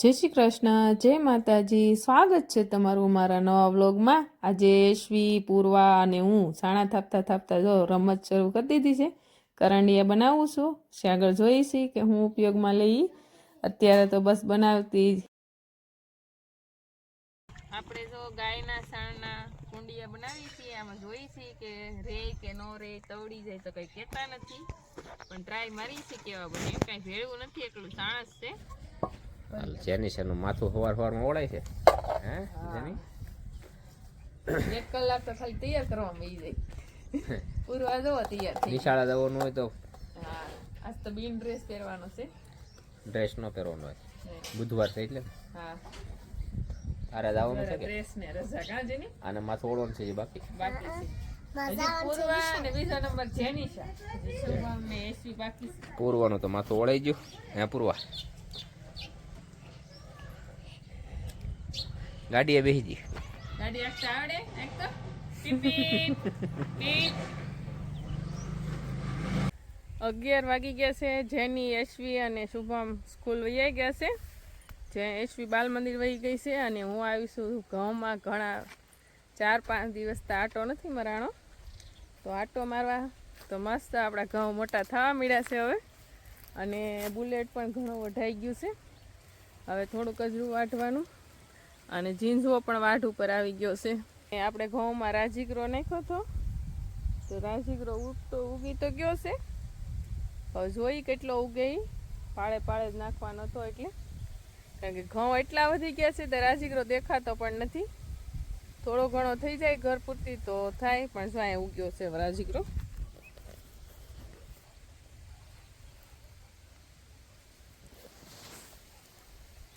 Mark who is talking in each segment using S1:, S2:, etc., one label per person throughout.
S1: જય શ્રી કૃષ્ણ, જય માતાજી. સ્વાગત છે તમારું મારા નવા વ્લોગમાં. આજે શ્વી પૂર્વા અને હું સાણા થાપતા થાપતા જો રમત શરૂ કરી દીધી છે. કરંડિયા બનાવું છું. છે આગળ જોઈ છે કે હું ઉપયોગમાં લઈ. અત્યારે તો બસ બનાવતી. આપણે જો ગાયના સાણના કુંડિયા બનાવી છીએ. આમાં જોઈ છીએ કે રે કે નો રે, તવડી જાય તો કંઈ કહેતા નથી. પણ ટ્રાય મારી છે કેવા બને. કાંઈ ભેળવું નથી. એટલું સાણસ છે.
S2: જેની છે માથું હવાર સવારમાં ઓળાય છે. હે જેની?
S1: એક કલાક તો ખાલી તૈયાર કરવામાં ઈ જાય. પૂરવા જવો તૈયાર થઈ
S2: નિશાળા જવાનું હોય તો
S1: હા આજ તો બીન ડ્રેસ પહેરવાનો છે.
S2: ડ્રેસ નો પહેરવાનો હોય. બુધવાર છે એટલે?
S1: હા.
S2: તારે જવાનું છે કે?
S1: ડ્રેસ ને રજા કાં જેની?
S2: આને માથું ઓળવાનું છે બાકી?
S1: બાકી છે. હજી પૂર્વા અને બાકી છે.
S2: પૂરવાનું તો માથું ઓળાઈ ગયું. હે પૂરવા. ગાડીએ બેસી
S1: ગાડી આખતા આવડે અગિયાર વાગી ગયા છે, જેની એશવી અને શુભમ સ્કૂલ વહી ગયા છે. જે એશવી બાલ મંદિર વહી ગઈ છે અને હું આવીશું ઘઉંમાં ઘણા ચાર, પાંચ દિવસ તો આટો નથી મરાણો. તો આટો મારવા તો મસ્ત આપણા ઘઉં મોટા થવા મળ્યા છે હવે. અને બુલેટ પણ ઘણું વઢાઈ ગયું છે. હવે થોડુંક જ વાટવાનું. અને ઝીંઝવો પણ વાઢ ઉપર આવી ગયો છે. એ આપણે ઘઉંમાં રાજીગરો નાખ્યો હતો. તો રાજીગરો ઉગતો ઉગી તો ગયો છે. હવે જોઈ કેટલો ઉગે પાળે પાળે જ નાખવાનો હતો એટલે. કારણ કે ઘઉં એટલા વધી ગયા છે તો રાજીગરો દેખાતો પણ નથી. થોડો ઘણો થઈ જાય ઘર પૂરતી તો થાય, પણ જો અહીંયા ઉગ્યો છે રાજીગરો.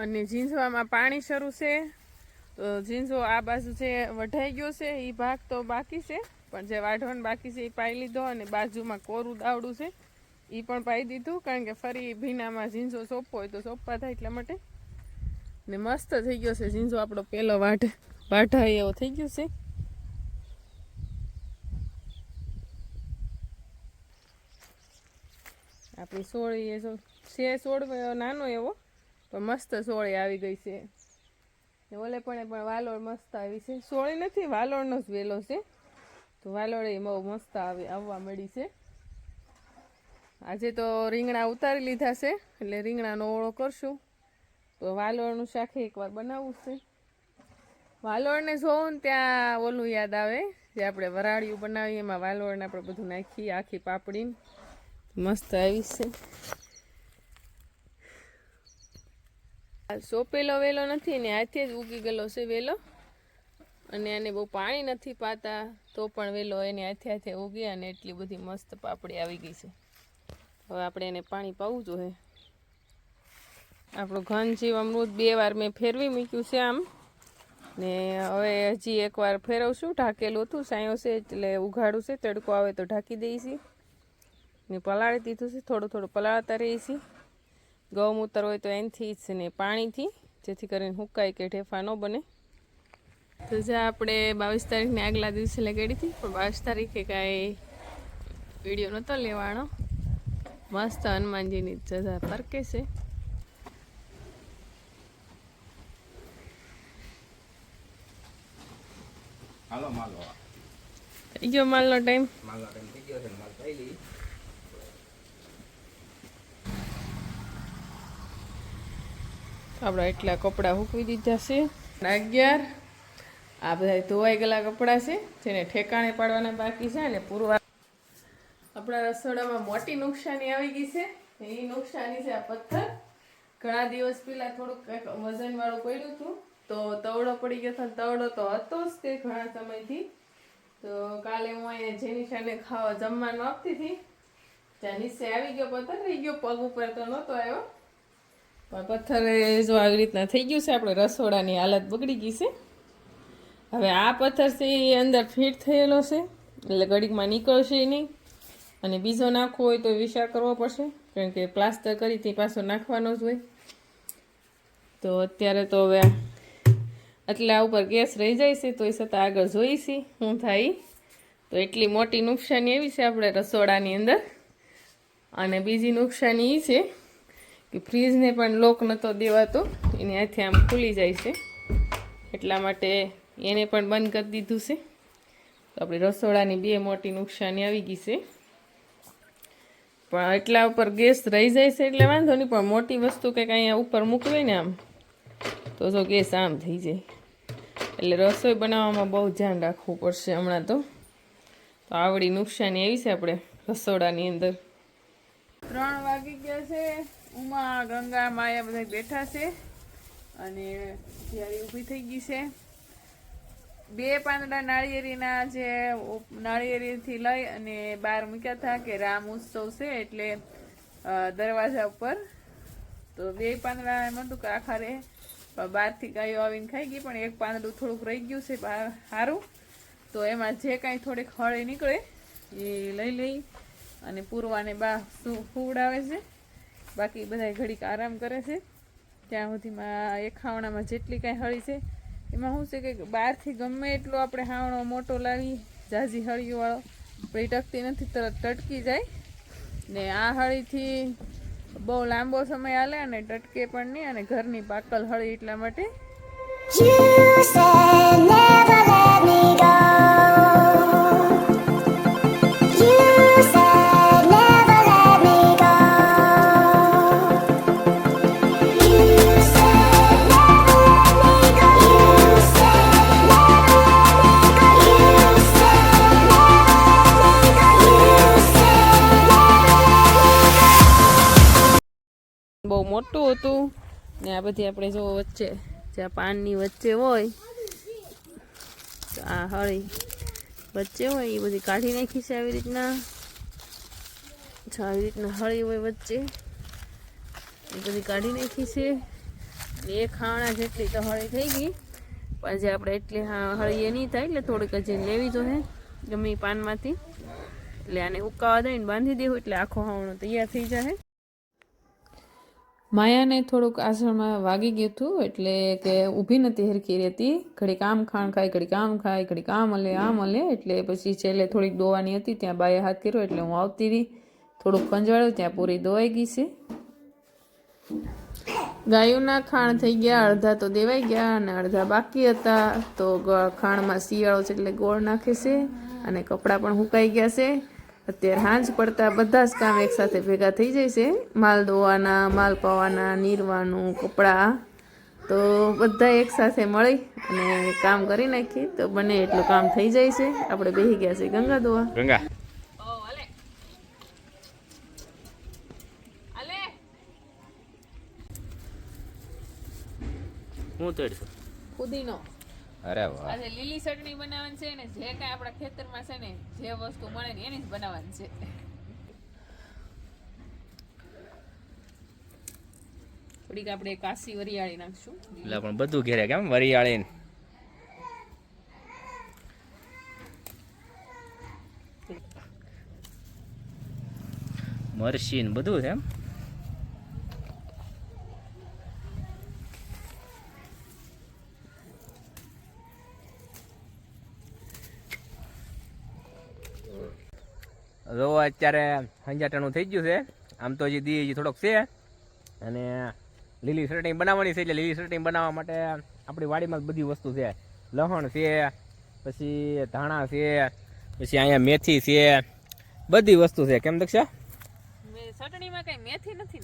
S1: અને ઝીંઝવામાં પાણી શરૂ છે. તો ઝીંઝો આ બાજુ જે વઢાઈ ગયો છે એ ભાગ તો બાકી છે, પણ જે વાઢવાનું બાકી છે એ પાઈ લીધો અને બાજુમાં કોરું દાવડું છે એ પણ પાઈ દીધું, કારણ કે ફરી ભીનામાં ઝીંઝો સોંપવો હોય તો સોંપવા થાય એટલા માટે. ને મસ્ત થઈ ગયો છે ઝીંઝો આપણો પહેલો વાઢ વાઢાય એવો થઈ ગયો છે. આપણી સોળી એ છે સોળ નાનો એવો પણ મસ્ત સોળી આવી ગઈ છે. ઓલે પણ પણ વાલોળ મસ્ત આવી છે. સોળી નથી, વાલોળનો જ વેલો છે. તો વાલોળ બહુ મસ્ત આવી આવવા મળી છે. આજે તો રીંગણા ઉતારી લીધા છે, એટલે રીંગણાનો ઓળો કરશું. તો વાલોળનું શાક એકવાર બનાવવું છે. વાલોળને જોઉં ને ત્યાં ઓલું યાદ આવે, જે આપણે વરાળિયું બનાવીએ, એમાં વાલોળને આપણે બધું નાખીએ, આખી પાપડીને. મસ્ત આવી છે આ સોંપેલો વેલો નથી ને હાથે જ ઉગી ગયેલો છે વેલો. અને આને બહુ પાણી નથી પાતા, તો પણ વેલો એને હાથે હાથે ઉગી અને એટલી બધી મસ્ત પાપડી આવી ગઈ છે. હવે આપણે એને પાણી પાવું જોઈએ. આપણું ઘન જીવ અમૃત બે વાર મેં ફેરવી મૂક્યું છે આમ. ને હવે હજી એકવાર ફેરવશું. ઢાકેલું હતું, સાયો છે એટલે ઉઘાડું છે, તડકો આવે તો ઢાંકી દઈશી ને પલાળી દીધું છે, થોડું થોડું પલાળતા રહીએ ગૌમૂત્ર હોય તો એનાથી જ ને પાણીથી જેથી કરીને હુકાય કે ઢેફા ન બને. તો જે આપણે બાવીસ તારીખને આગલા દિવસે લગાડી હતી પણ બાવીસ તારીખે કાંઈ વીડિયો નહોતો લેવાનો. મસ્ત હનુમાનજીની જજા પરકે છે.
S2: હાલો માલો.
S1: થઈ ગયો માલનો ટાઈમ?
S2: માલનો ટાઈમ થઈ ગયો છે માલ થઈ ગઈ
S1: આપણા એટલા કપડાં હૂકવી દીધા છે. અગિયાર, આ બધા ધોવાઈ ગયેલા કપડાં છે, જેને ઠેકાણે પાડવાના બાકી છે અને પૂરવા આપણા રસોડામાં મોટી નુકસાની આવી ગઈ છે. એ નુકસાની છે આ પથ્થર. ઘણા દિવસ પહેલાં થોડુંક કંઈક વજનવાળું પડ્યું હતું. તો તવડો પડી ગયો હતો તવડો તો હતો જ તે ઘણા સમયથી. તો કાલે હું અહીંયા જેની જેનિશાને ખાવા જમવાનું આપતી હતી. ત્યાં નીચે આવી ગયો પથ્થર, રહી ગયો પગ ઉપર તો નહોતો આવ્યો. પથ્થર જો આવી રીતના થઈ ગયું છે, આપણે રસોડાની હાલત બગડી ગઈ છે. હવે આ પથ્થર છે, એ અંદર ફિટ થયેલો છે, એટલે ઘડીકમાં નીકળશે નહીં. અને બીજો નાખવો હોય તો વિચાર કરવો પડશે, કારણ કે પ્લાસ્ટર કરી તે પાછો નાખવાનો જ હોય. તો અત્યારે તો હવે એટલે આ ઉપર ગેસ રહી જાય છે તો એ છતાં આગળ જોઈશી શું થાય. તો એટલી મોટી નુકસાની એવી છે, આપણે રસોડાની અંદર. અને બીજી નુકસાની એ છે કે ફ્રીજને પણ લોક નહોતો દેવાતો, એની હાથે આમ ખુલી જાય છે. એટલા માટે એને પણ બંધ કરી દીધું છે. તો આપણી રસોડાની બે મોટી નુકસાની આવી ગઈ છે. પણ એટલા ઉપર ગેસ રહી જાય છે એટલે વાંધો નહીં, પણ મોટી વસ્તુ કંઈક અહીંયા ઉપર મૂકવે ને આમ, તો જો ગેસ આમ થઈ જાય. એટલે રસોઈ બનાવવામાં બહુ ધ્યાન રાખવું પડશે હમણાં તો. તો આવડી નુકસાની આવી છે આપણે રસોડાની અંદર. ત્રણ વાગી ગયા છે. ઉમા, ગંગા, માયા બધા બેઠા છે અને ત્યારે ઊભી થઈ ગઈ છે. બે પાંદડા નાળિયેરીના જે નાળિયેરીથી લઈ અને બહાર મૂક્યા હતા કે રામ ઉત્સવ છે એટલે દરવાજા ઉપર. તો બે પાંદડા એમ હતું કે આખા રે બહારથી ગાયો આવીને ખાઈ ગઈ, પણ એક પાંદડું થોડુંક રહી ગયું છે બહાર સારું તો એમાં જે કાંઈ થોડીક હળી નીકળે એ લઈ લઈ અને પૂરવાને બા શું ફૂવડાવે છે. બાકી બધા ઘડીક આરામ કરે છે. ત્યાં સુધીમાં એ ખાવણામાં જેટલી કાંઈ હળી છે, એમાં શું છે કે બહારથી ગમે એટલો આપણે હાવણો મોટો લાવી ઝાઝી હળીવાળો, પણ એ ટકતી નથી, તરત ટટકી જાય. ને આ હળીથી બહુ લાંબો સમય હાલે અને ટટકે પણ નહીં અને ઘરની પાકલ હળી એટલા માટે. મોટું હતું. ને આ બધી આપણે જો વચ્ચે જ્યાં પાનની વચ્ચે હોય, આ હળી વચ્ચે હોય, એ બધી કાઢી નાખી છે આવી રીતના. આવી રીતના હળી હોય વચ્ચે, એ બધી કાઢી નાખી છે. એક ખાણા જેટલી તો હળી થઈ ગઈ, પણ જે આપણે એટલી હા હળી એ નહીં થાય, એટલે થોડીક હજી લેવી જોઈએ ગમે પાનમાંથી. એટલે આને ઉકાવા દઈને બાંધી દેવું, એટલે આખો હાવણો તૈયાર થઈ જાય માયાને થોડુંક આસળમાં વાગી ગયું હતું એટલે કે ઊભી નથી હરખી રહેતી. ઘડીક આમ ખાણ ખાય ઘડીક આમ ખાય ઘડીક આમ હલે આમ હલે એટલે પછી છેલ્લે થોડીક દોવાની હતી ત્યાં બાએ હાથ કર્યો એટલે હું આવતી રહી. થોડુંક ખંજવાળ્યું, ત્યાં પૂરી દોવાઈ ગઈ છે. ગાયોના ખાણ થઈ ગયા, અડધા તો દેવાઈ ગયા અને અડધા બાકી હતા. તો ખાણમાં શિયાળો છે એટલે ગોળ નાખે છે અને કપડાં પણ સુકાઈ ગયા છે. અત્યારે હાંજ પડતા બધા જ કામ એકસાથે ભેગા થઈ જાય છે. માલ ધોવાના માલ પાવાના નીરવાનું કપડાં. તો બધા એકસાથે મળી અને કામ કરી નાખીએ. તો બને એટલું કામ થઈ જાય છે. આપણે બેસી ગયા છે ગંગા ધોવા.
S2: ગંગા. હું તોડશું
S1: પુદીનો.
S2: અરે વાહ.
S1: આજે લીલી ચટણી બનાવવાની છે ને જે કાંઈ આપણા ખેતરમાં છે ને જે વસ્તુ મળે ને એની જ બનાવવાની છે. થોડીક આપણે કાશી વરિયાળી નાખશું.
S2: એટલે પણ બધું ઘેરે કેમ વરિયાળી મરશી ને બધું છે એમ? જો અત્યારે હંજાટાનું થઈ ગયું છે. આમ તો હજી દી હજી થોડોક છે. અને લીલી ચટણી બનાવવાની છે એટલે લીલી ચટણી બનાવવા માટે આપણી વાડીમાં બધી વસ્તુ છે. લહણ છે પછી ધાણા છે પછી અહીંયા મેથી છે. બધી વસ્તુ છે. કેમ દક્ષા?
S1: મેં ચટણીમાં મેથી નથી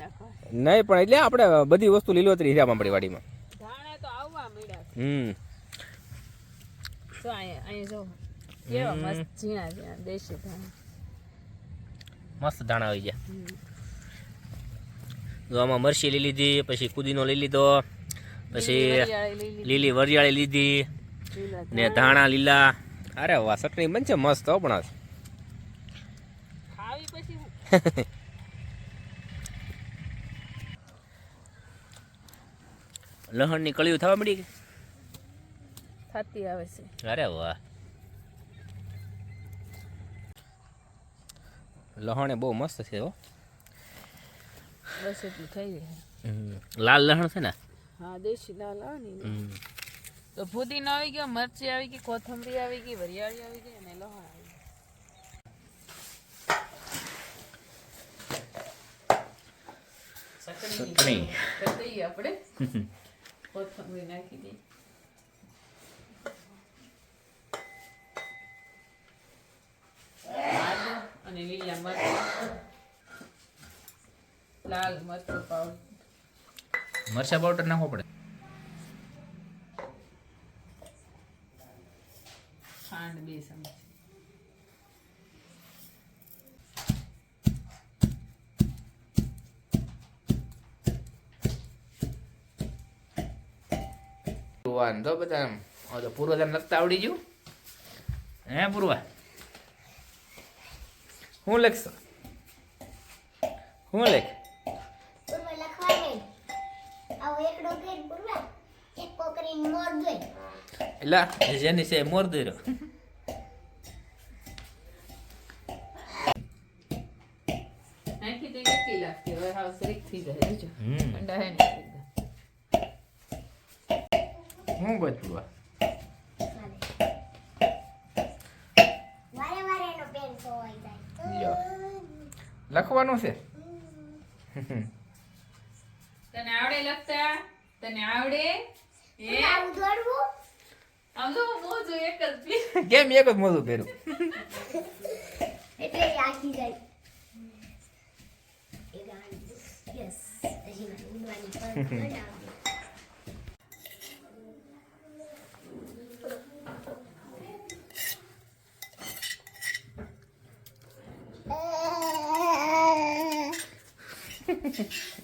S2: નહીં પણ એટલે આપણે બધી વસ્તુ લીલોતરી છે આપણી વાડીમાં. હમ.
S1: જો અહીંયા જો કેવા મસ્ત ઝીણા ઝીણા દેશી ધાણા.
S2: મસ્ત ધાણા આવી ગયા. જો આમાં મરચી લઈ લીધી પછી કુદીનો લઈ લીધો પછી
S1: લીલી
S2: વરિયાળી લીધી. ને ધાણા લીલા. અરે વાહ ચટણી બનશે મસ્ત હો પણ આજ.
S1: ખાવી પછી હું?
S2: લસણની કળીઓ થવા મળી
S1: થતી આવે છે.
S2: અરે વાહ. લહણ એ બહુ મસ્ત છે હો.
S1: બસ એટલું થઈ જાય.
S2: લાલ લહણ છે ને?
S1: હા દેશી લાલ આવે ને તો ફુદીનો આવી ગયો મરચી આવી ગઈ કોથમરી આવી ગઈ વરિયાળી આવી ગઈ અને લહણ આવી ગયું.
S2: ચટણી.
S1: આપણે. કોથમરી નાખી દઈ આદુ અને લીલા મરચાં લાલ મરચું પાવડર
S2: મરચા પાવડર નાખવો પડે.
S1: ખાંડ બે ચમચી.
S2: જોવાનું તો બધા એમ. તો પૂર્વ તને લખતા આવડી ગયું. હે પૂર્વા હું લખશો? હું લખ
S3: વારે એનો પેન ખોવાઈ જાય
S2: લ્યો. લખવાનું છે
S1: તને આવડે લખતા તને આવડે એ
S3: આવું દોડવું
S1: આમ તો મોજું એક જ પી
S2: કેમ એક જ મોઢું પહેરું?
S3: એટલે આખી જાય. Thank હજી